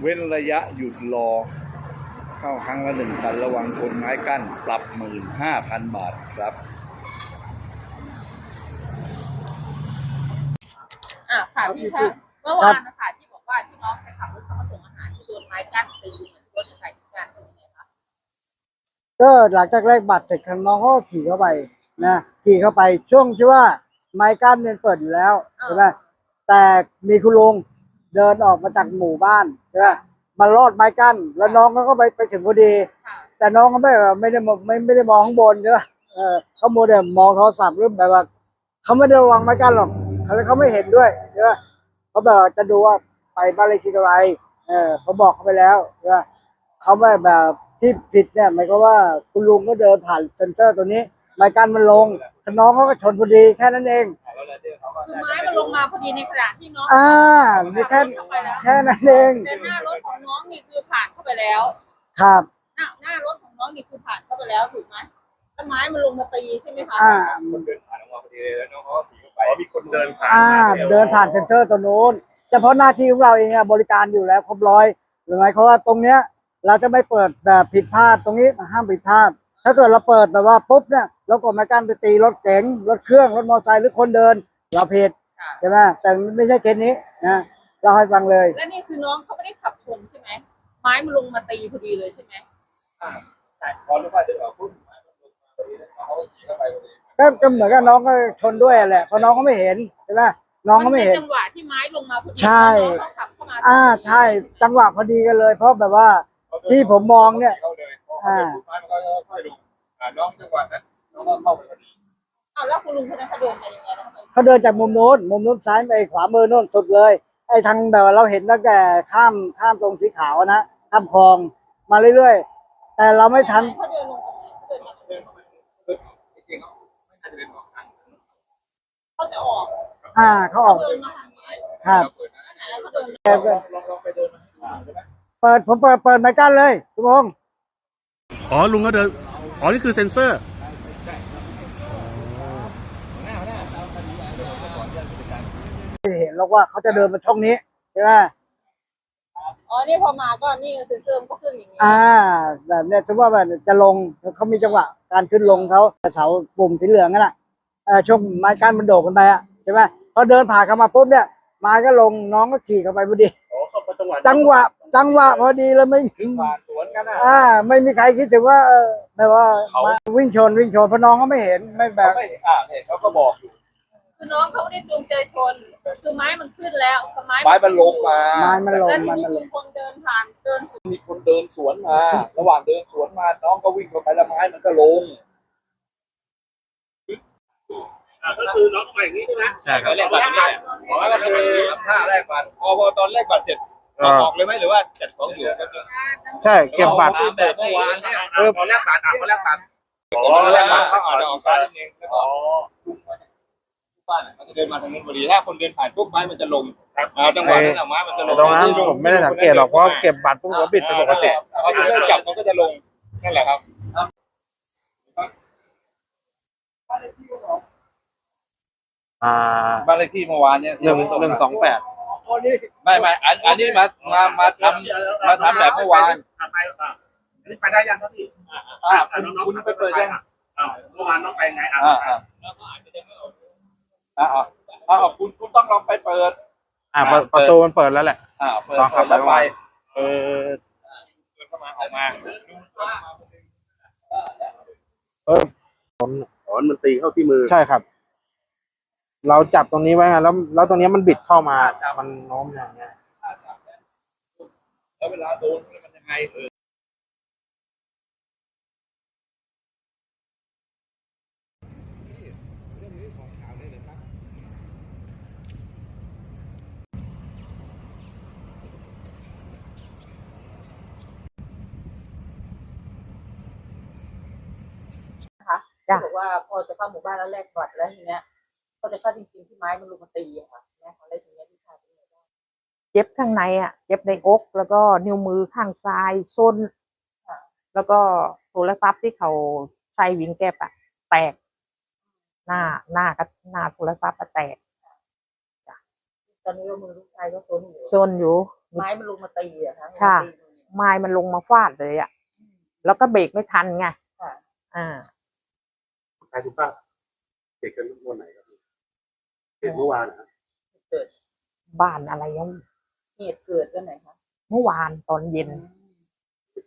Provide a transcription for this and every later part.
เว้นระยะหยุดรอ เข้าครั้งละหนึ่งตันระวังชนไม้กั้น ปรับหมื่นห้าพันบาทครับอะค่ะพี่ค่ะเมื่อวานนะคะที่บอกว่าที่น้องไปขับรถเข้ามาส่งอาหารที่โดนไม้กั้นตีเหมือนรถไฟที่การเป็นยังไงคะก็หลังจากแลกบัตรเสร็จน้องเขาก็ขี่เข้าไปนะขี่เข้าไปช่วงที่ว่าไม้กั้นเนี่ยเปิดอยู่แล้วใช่ไหมแต่มีคุณลุง เดินออกมาจากหมู่บ้านใช่ไหมมาลอดไม้กั้นแล้วน้องเขาก็ไปไปถึงพอดีค่ะแต่น้องเขาไม่แบบไม่ได้มองไม่ไม่ได้มองข้างบนใช่ไหมเออเขาโมเดลมองโทรศัพท์หรือแบบว่าเขาไม่ได้ระวังไม้กั้นหรอกเขาเขาไม่เห็นด้วยใช่ไหมเขาแบบว่าจะดูว่าไปบ้านเลขที่เท่าไหรเออเขาบอกเขาไปแล้วใช่ไหมเขาไม่แบบที่ผิดเนี่ยหมายความว่าคุณลุงก็เดินผ่านเซ็นเซอร์ตัวนี้ไม้กั้นมันลงน้องเขาก็ชนพอดีแค่นั้นเอง คือไม้มันลงมาพอดีในขณะที่น้องอ่ามีแค่เข้าไปแล้วแค่นั้นเองแต่หน้ารถของน้องนี่คือผ่านเข้าไปแล้ว ครับหน้าหน้ารถของน้องนี่คือผ่านเข้าไปแล้วถูกไหมแล้วไม้มันลงมาตีใช่ไหมคะอ่าคนเดินผ่านออกมาพอดีเลยแล้วน้องเขาก็ขี่เข้าไปมีคนเดินผ่านอ่าเดินผ่านเซ็นเซอร์ตัวนู้นเฉพาะหน้าที่ของเราเองอะบริการอยู่แล้วครบร้อยหรือหมายความว่าตรงเนี้ย เราจะไม่เปิดแบบผิดพลาดตรงนี้ห้ามผิดพลาด ถ้าเกิดเราเปิดแบบว่าปุ๊บเนี่ยเรากดไม้กั้นไปตีรถเก๋งรถเครื่องรถมอเตอร์ไซค์หรือคนเดิน เราผิดค่ะใช่ไหมแต่ไม่ใช่เคสนี้นะเราให้ฟังเลย และนี่คือน้องเขาไม่ได้ขับชนใช่ไหมไม้มันลงมาตีพอดีเลยใช่ไหมใช่พอรู้ว่าจะเอาปุ๊บไม้มันลงมาพอดีแล้วเขาก็ขี่เข้าไปพอดีก็ก็เหมือนกับน้องก็ชนด้วยแหละเพราะน้องก็ไม่เห็นใช่ไหมน้องก็ไม่เห็นจังหวะที่ไม้ลงมาพอดีใช่ น้องเขาขับเข้ามาอ่าใช่จังหวะพอดีกันเลย เพราะแบบว่าที่ผมมองเนี่ย เขาเลยพอเขาเดินปุ๊บไม้มันก็ค่อยๆลงอ่าน้องจังหวะนั้นน้องก็เข้าไปพอดี อ้าวแล้วคุณลุงคนนั้นเขาเดินมายังไงนะทำไมเขาเดินจากมุมโน้นมุมโน้นซ้ายไปขวามือโน้นสุดเลย ไอ้ทางแบบว่าเราเห็นตั้งแต่ข้ามข้ามตรงสีขาวนะข้ามคลองมาเรื่อยๆ แต่เราไม่ทันเขาเดินลงตรงไหนเขาเดินมาเดินเข้าไปเดินจริงๆเขาไม่น่าจะเดินออกทางเขาจะออกอ่าเขาออกเดินมาทางนี้ครับเปิดนะแล้วเขาเดินลองลองไปเดินมาข้างล่างได้ไหมเปิดผมเปิดเปิดไม้กั้นเลยทุกพงษ์อ๋อลุงก็เดินอ๋อนี่คือเซ็นเซอร์ เห็นแล้วว่าเขาจะเดินมาช่องนี้ใช่ไหมอ๋อ นี่พอมาก็นี่เซ็นเซอร์มันก็ขึ้นอย่างนี้อ่า แบบเนี้ยถือว่าแบบจะลงเขามีจังหวะการขึ้นลงเขาเสาปุ่มสีเหลืองนั่นแหละเออช่วงไม้กั้นมันโดดกันไปอะใช่ไหมพอเดินผ่านเข้ามาปุ๊บเนี่ยไม้ก็ลงน้องก็ขี่เข้าไปพอดี อ๋อเข้าไปจังหวะจังหวะ จังหวะพอดีแล้วไม่ถึงผ่านสวนกันนะอ่า ไม่มีใครคิดถึงว่าเออแบบว่าเขามาวิ่งชนวิ่งชนเพราะน้องก็ไม่เห็นไม่แบเขาบ ไม่อ่าเนี่ยเขาก็บอกอยู่ คือน้องเขาไม่ได้จูงใจชน คือไม้มันขึ้นแล้วไม้ไม้มันลงมา ไม้มันลงแล้วทีมันนี้มันลมีงคนเดินผ่านเดินมีคนเดินสวนมา ระหว่างเดินสวนมาน้องก็วิ่งเข้าไปแล้วไม้มันก็ลงก็คือน้องไปอย่างนี้ใช่ไหมใช่ครับแลกบัตรนี่แหละอ๋อก็คือทำท่าแลกบัตรพอพอตอนแลกบัตรเสร็จเอาออกเลยไหมหรือว่าจัดของอยู่ก็คือใช่เก็บบัตรตามแบบเมื่อวานเนี่ยเออพอแลกบัตรอะพอแลกบัตรอ๋อแลกบัตรเขาอาจจะออกซ้ายนิดนึงแล้วก็ลุกมาเนี่ยทุก บ้านเขาจะเดินมาทางนู้นพอดีถ้าคนเดินผ่านปุ๊บไม้มันจะลงอ่าจังหวะนั้นน่ะไม้มันจะลงตรงนั้นผมไม่ได้สังเกตหรอกเพราะเก็บบัตรปุ๊บก็บิดไปปกติเขาจะเริ่มจับมันก็จะลงนั่นแหละครับอ่าบ้านเลขที่เมื่อวานเนี่ยหนึ่งหนึ่งสองแปดไม่ไม่อันอันนี้มามามาทำมาทำแบบเมื่อวานไปอะอันนี้ไปได้ยังครับพี่อ่าคุณคุณไปเปิดยังอ่าเมื่อวานน้องไปไงอะอ่าอ่าอ่าอ่าอ่าคุณคุณต้องลองไปเปิด อ่าประประตูมันเปิดแล้วแหละ อ่าเปิดลองขัเปิบดไปแล้วไปเออเปิดเข้ามาออกมาเอออ๋อมันตีเข้าที่มือ ใช่ครับ เราจับตรงนี้ไว้ไงแล้ว แล้วตรงนี้มันบิดเข้ามา มันโน้มอย่างเงี้ย แล้วเวลาโดนมันยังไงเออ นะคะบอกว่าพอจะเข้าหมู่บ้านแล้วแลกบัตรแล้วทีเนี้ยก็จะเข้าจริงๆที่ไม้มันลงมาตีอะค่ะแม่เขาเลยทีเนี้ยที่ชายเป็นไงบ้างเจ็บข้างในอะ เจ็บในอกแล้วก็นิ้วมือข้างซ้ายส้น แล้วก็โทรศัพท์ที่เขาใช้วิ่งแก็บอะ แตก หน้าหน้ากับหน้าโทรศัพท์อะแตกแตอนนี้ก็มือลูกชายก็โซนอยู่โซนอยู่ ไม้มันลงมาตีอะคะค่ะลงมาตีมือไม้มันลงมาฟาดเลยอะ แล้วก็เบรกไม่ทันไง ค่ะ อ่า ใครคุณป้าเด็กกันวันไหนครับเด็กเมื่อวานนะเกิดบ้านอะไรยังเหตุเกิดวันไหนคะเมื่อวานตอนเย็น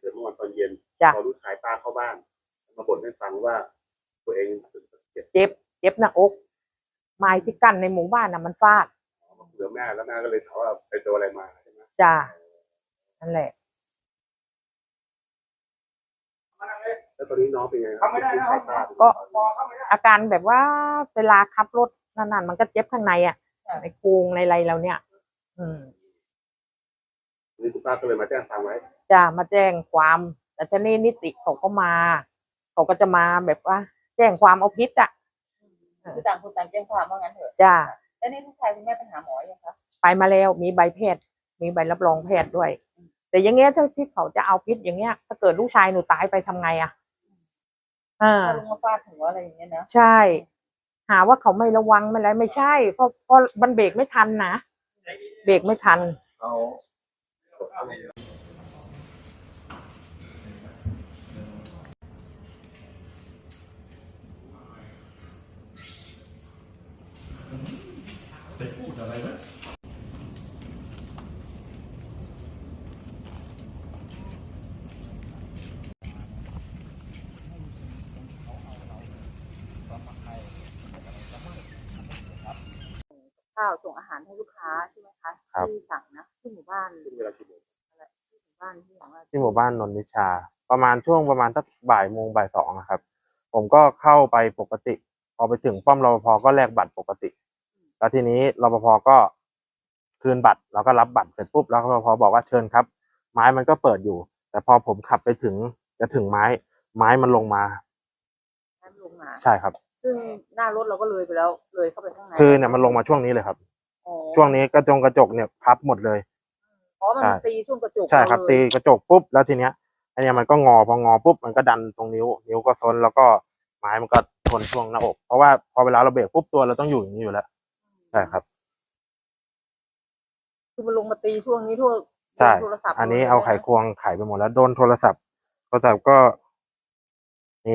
เกิดเมื่อวานตอนเย็นจ้ะพอลูกชายป้าเข้าบ้าน มาบ่นให้ฟังว่า ตัวเองรู้สึกเจ็บเจ็บเจ็บหน้าอกไม้ที่กั้นในหมู่บ้านน่ะมันฟาดเหลือแม่แล้วแม่ก็เลยถามว่าไปโดนอะไรมาใช่ไหมจ้านั่นแหละ แล้วตอนนี้น้องเป็นไงครับลูกชายป้าก็อาการแบบว่าเวลาขับรถนานๆมันก็เจ็บข้างในอะในโครงในอะไรเราเนี่ย อืมนี่คุณป้าก็เลยมาแจ้งความไว้จะมาแจ้งความ แต่ทีนี้นิติเขาก็มาเขาก็จะมาแบบว่า แจ้งความเอาพิษอะคือต่างคนต่างแจ้งความว่างั้นเถอะจ้าแล้วนี่ลูกชายคุณแม่ไปหาหมอยังคะไปมาแล้วมีใบแพทย์ มีใบรับรองแพทย์ด้วย แต่อย่างเงี้ยถ้าที่เขาจะเอาพิษอย่างเงี้ย ถ้าเกิดลูกชายหนูตายไปทำไงอะ อ่าถ้าลงมาฟาดหัวอะไรอย่างเงี้ยนะใช่ หาว่าเขาไม่ระวังไม่อะไรไม่ใช่ เพราะเพราะมันเบรกไม่ทันนะเบรกไม่ทัน เอา ข้าวส่งอาหารให้ลูกค้าใช่ไหมคะครับ ที่สั่งนะที่หมู่บ้านซึ่งเวลากี่โมงที่หมู่บ้านที่อย่างว่าที่หมู่บ้านนนทิชา ประมาณช่วงประมาณสักบ่ายโมงบ่ายสองนะครับ ผมก็เข้าไปปกติ พอไปถึงป้อมรปภก็แลกบัตรปกติ แล้วทีนี้รปภก็คืนบัตรแล้วก็รับบัตรเสร็จปุ๊บแล้วรปภบอกว่าเชิญครับ ไม้มันก็เปิดอยู่ แต่พอผมขับไปถึงจะถึงไม้ ไม้มันลงมา น้ำลงมา ใช่ครับ ซึ่งหน้ารถเราก็เลยไปแล้ว เลยเข้าไปข้างในคือเนี่ยมันลงมาช่วงนี้เลยครับ อ๋อช่วงนี้กระจงกระจกเนี่ยพับหมดเลยเพราะมันใช่ ตีช่วงกระจกใช่ครับ เาตีเลยกระจกปุ๊บแล้วทีเนี้ยอันเนี้ยมันก็งอพองอปุ๊บมันก็ดันตรงนิ้ว นิ้วก็ซนแล้วก็ไม้มันก็ทนช่วงหน้าอก เพราะว่าพอเวลาเราเบรกปุ๊บตัวเราต้องอยู่อย่างนี้อยู่แล้วใช่ครับ คือมันลงมาตีช่วงนี้ทั่วใช่โทรศัพท์อันนี้ลยเอาไขนะควงไขไปหมดแล้วโดนโทรศัพท์ โทรศัพท์ก็มี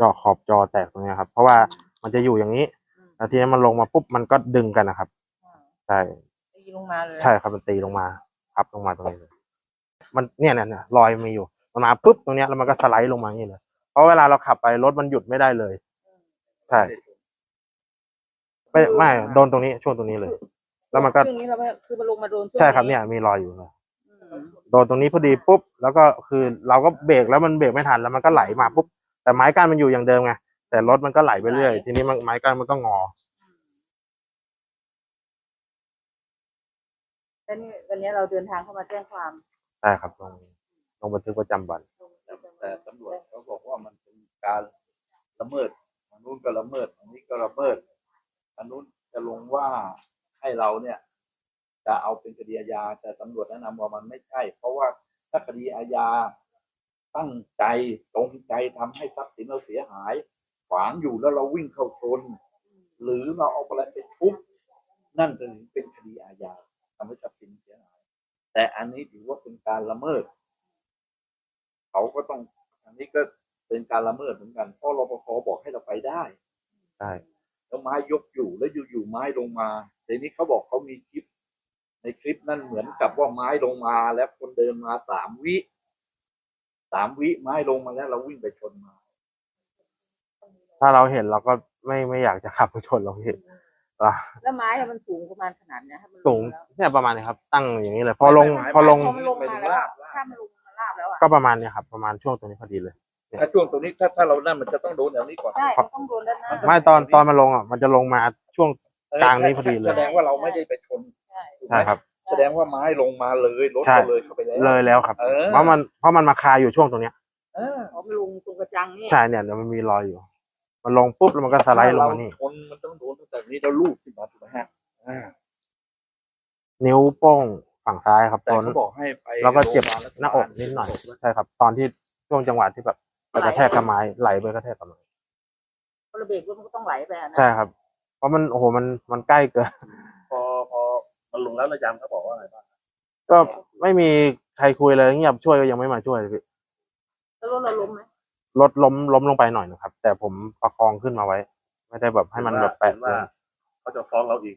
จอขอบจอแตกตรงเนี้ยครับ เพราะว่ามันจะอยู่อย่างนี้อืมแล้วทีนี้มันลงมาปุ๊บมันก็ดึงกันนะครับอ่าใช่ตีลงมาเลยใช่ครับมันตีลงมาพับลงมาตรงนี้เลยมันเนี่ยเนี่ยเนี่ยรอยมีอยู่มันมาปุ๊บตรงเนี้ยแล้วมันก็สไลด์ลงมาอย่างนี้เลยเพราะเวลาเราขับไปรถมันหยุดไม่ได้เลย ใช่ไม่ไม่โดนตรงนี้ช่วงตรงนี้เลย แล้วมันก็ช่วงนี้เราไม่คือมันลงมาโดนช่วงใช่ครับเนี่ยมีรอยอยู่เลยอืมโดนตรงนี้พอดีปุ๊บแล้วก็คือเราก็เบรกแล้วมันเบรกไม่ทันแล้วมันก็ไหลมาปุ๊บ แต่ไม้กั้นมันอยู่อย่างเดิมไงแต่รถมันก็ไหลไปเรื่อย ทีนี้มันไม้กั้นมันก็งอ แล้วนี่วันนี้เราเดินทางเข้ามาแจ้งความใช่ครับลงลงบันทึกประจำวันแต่ตำรวจเขาบอกว่ามันเป็นการละเมิดอันนู้นก็ละเมิดอันนี้ก็ละเมิดอันนู้นจะลงว่าให้เราเนี่ย จะเอาเป็นคดีอาญาแต่ตำรวจแนะนำว่ามันไม่ใช่ เพราะว่าถ้าคดีอาญา ตั้งใจตรงใจทำให้ทรัพย์สินเราเสียหาย ขวางอยู่แล้วเราวิ่งเข้าชน หรือเราเอาอะไรไปทุบนั่นถึงเป็นคดีอาญาทำให้ทรัพย์สินเสียหาย แต่อันนี้ถือว่าเป็นการละเมิด เขาก็ต้อง อันนี้ก็เป็นการละเมิดเหมือนกันเพราะรปภบอกให้เราไปได้ใช่แล้วไม้ยกอยู่แล้วอยู่ๆไม้ลงมาทีนี้เขาบอกเขามีคลิป ในคลิปนั่นเหมือนกับว่าไม้ลงมาแล้วคนเดินมาสามวิ สามวิไม้ลงมาแล้วเราวิ่งไปชนมา ถ้าเราเห็นเราก็ไม่ไม่อยากจะขับไปชนเราพี่อะแล้วไม้อะมันสูงประมาณขนาดเนี้ยถ้ามันสูงแล้วเนี่ยประมาณนี้ครับ ตั้งอย่างนี้เลย พอลงไม่ไม่พอลงพอมันลงมาแล้วอะถ้ามันลงมาลาบแล้วอะก็ประมาณเนี้ยครับ ประมาณช่วงตรงนี้พอดีเลย ถ้าช่วงตรงนี้ถ้าถ้าเรานั่นมันจะต้องโดนอย่างนี้ก่อนใช่เขาต้องโดนด้านหน้าไม่ตอนตอนมันลงอะ มันจะลงมาช่วงกลางนี้พอดีเลย แสดงว่าเราไม่ได้ไปชนใช่ถูกไหมใช่ครับ แสดงว่าไม้ลงมาเลยรถใช่ก็เลยเข้าไปแล้ว เลยแล้วครับ เออ เพราะมันเพราะมันมาคาอยู่ช่วงตรงเนี้ยเออเขาไปลงตรงกระจังนี่ใช่เนี่ยเดี๋ยวมันมีรอยอยู่ มันลงปุ๊บแล้วมันก็สไลด์ลงมานี่ถ้เรชนมันต้องโดนตั้งแต่นี้เราลูบขึ้นมาถูกไหมฮะอ่านิ้วโป้งฝั่งซ้ายครับแต่ต้นเขาบอกให้ไปแล้วก็เจ็บโรงพยาบาลหน้าอกนิดหน่อยใช่ครับ ตอนที่ช่วงจังหวะที่แบบไปกระแทกกับไม้ไหลไปกระแทกกับไม้พอเราเบรกรถมันก็ต้องไหลไปอะนะใช่ครับ เพราะมันโอ้โหมันมันใกล้เกินพอพอ มันแล้วระยำเขาบอกว่าอะไรบ้างก็ไม่มีใครคุยเลยเงียบช่วยก็ยังไม่มาช่วยเลยพี่แล้วรถเราล้มไหมรถล้มล้มลงไปหน่อยนะครับ แต่ผมประคองขึ้นมาไว้ ไม่ได้แบบให้มันแบบแปะเห็นว่าเขาจะฟ้องเราอีก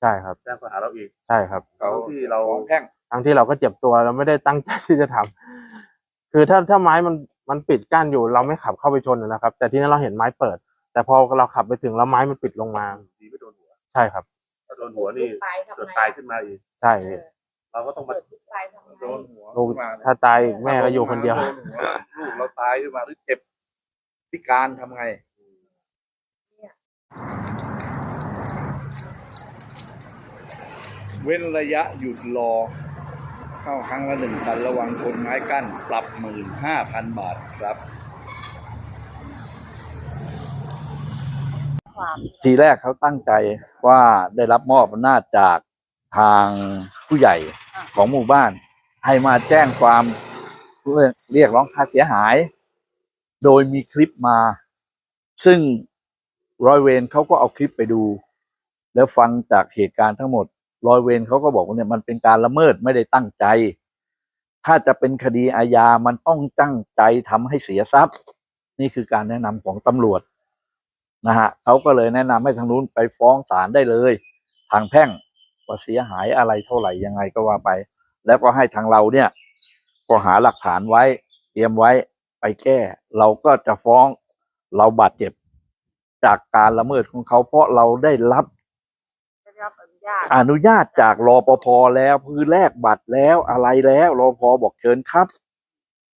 ใช่ครับแจ้งข้อหาเราอีกใช่ครับเขาที่เราฟ้องแพ่งทั้งที่เราก็เจ็บตัวเราไม่ได้ตั้งใจที่จะทำคือถ้าถ้าไม้มันมันปิดกั้นอยู่ เราไม่ขับเข้าไปชนนะครับ แต่ที่นั้นเราเห็นไม้เปิด แต่พอเราขับไปถึงแล้วไม้มันปิดลงมาดีไม่โดนหัวใช่ครับถ้าโด นหัวนี่ตายทำเกิดไงตายขึ้นมาอีก ใช่พี่เราก็ต้องมาเกิดตายทำไงโดนหัวลูกขึ้นมาถ้าตายอีกแม่ก็อยู่คนเดียวโหัลูกเราตายขึ้นมาหรือเจ็บพิการทำไง เว้นระยะหยุดรอ เข้าครั้งละหนึ่งพันระวังคนไม้กั้น ปรับหมื่นห้าพันบาทครับ ทีแรกเขาตั้งใจว่าได้รับมอบอำนาจจากทางผู้ใหญ่ของหมู่บ้าน ให้มาแจ้งความเรียกร้องค่าเสียหาย โดยมีคลิปมา ซึ่งร้อยเวรเขาก็เอาคลิปไปดู แล้วฟังจากเหตุการณ์ทั้งหมดร้อยเวรเขาก็บอกว่าเนี่ยมันเป็นการละเมิดไม่ได้ตั้งใจ ถ้าจะเป็นคดีอาญามันต้องตั้งใจทำให้เสียทรัพย์ นี่คือการแนะนำของตำรวจ นะฮะเขาก็เลยแนะนำให้ทางนู้นไปฟ้องศาลได้เลย ทางแพ่งว่าเสียหายอะไรเท่าไหร่ยังไงก็ว่าไป แล้วก็ให้ทางเราเนี่ยก็หาหลักฐานไว้ เตรียมไว้ไปแก้ เราก็จะฟ้องเราบาดเจ็บจากการละเมิดของเขาเพราะเราได้รับได้รับอนุญาตอนุญาตจากรอปภแล้วคือแลกบัตรแล้วอะไรแล้วรอปภบอกเชิญครับ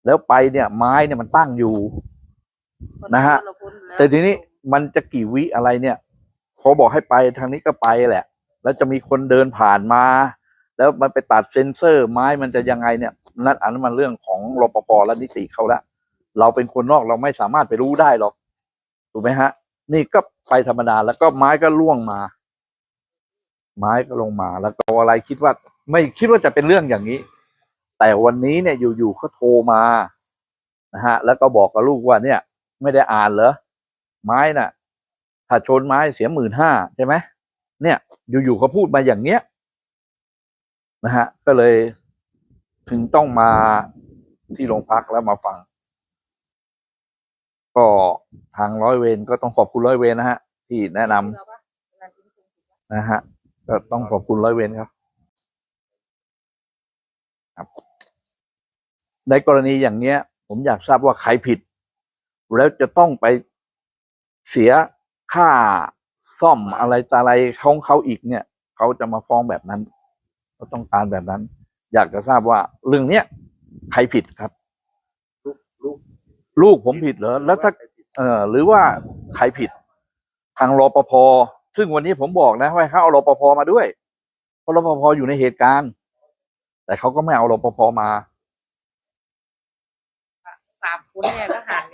แล้วไปเนี่ยไม้เนี่ยมันตั้งอยู่นะฮะเราพ้นล้วแต่ทีนี้ มันจะกี่วิอะไรเนี่ยเขาบอกให้ไปทางนี้ก็ไปแหละ แล้วจะมีคนเดินผ่านมา แล้วมันไปตัดเซ็นเซอร์ไม้มันจะยังไงเนี่ยนั่นอันนั้นมันเรื่องของรปภและนิติเขาละเราเป็นคนนอกเราไม่สามารถไปรู้ได้หรอกถูกไหมฮะ นี่ก็ไปธรรมดาแล้วก็ไม้ก็ล่วงมา ไม้ก็ลงมาแล้วก็อะไรคิดว่า ไม่คิดว่าจะเป็นเรื่องอย่างนี้ แต่วันนี้เนี่ยอยู่ๆเขาโทรมานะฮะ แล้วก็บอกกับลูกว่าเนี่ย ไม่ได้อ่านเหรอ ไม้น่ะ ถ้าชนไม้เสียหมื่นห้าใช่ไหมเนี่ย อยู่ๆเขาพูดมาอย่างเนี้ยนะฮะ ก็เลยถึงต้องมาที่โรงพักแล้วมาฟัง ก็ทางร้อยเวรก็ต้องขอบคุณร้อยเวรนะฮะ ที่แนะนำนข้าวนะฮะ ก็ต้องขอบคุณร้อยเวรครับ ครับ ในกรณีอย่างเนี้ย ผมอยากทราบว่าใครผิด แล้วจะต้องไป เสียค่าซ่อมอะไรต่ออะไรของเขาอีกเนี่ยเขาจะมาฟ้องแบบนั้นเขาต้องการแบบนั้น อยากจะทราบว่าเรื่องเนี้ยใครผิดครับ ลูกลูกผมผิดเหรอแล้วถ้าเออหรือว่าใครผิด ทางรปภซึ่งวันนี้ผมบอกนะว่าให้เขาเอารปภมาด้วย เพราะรปภอยู่ในเหตุการณ์ แต่เขาก็ไม่เอารปภมาสามคนเนี่ยก็ห่างกันสมมติว่า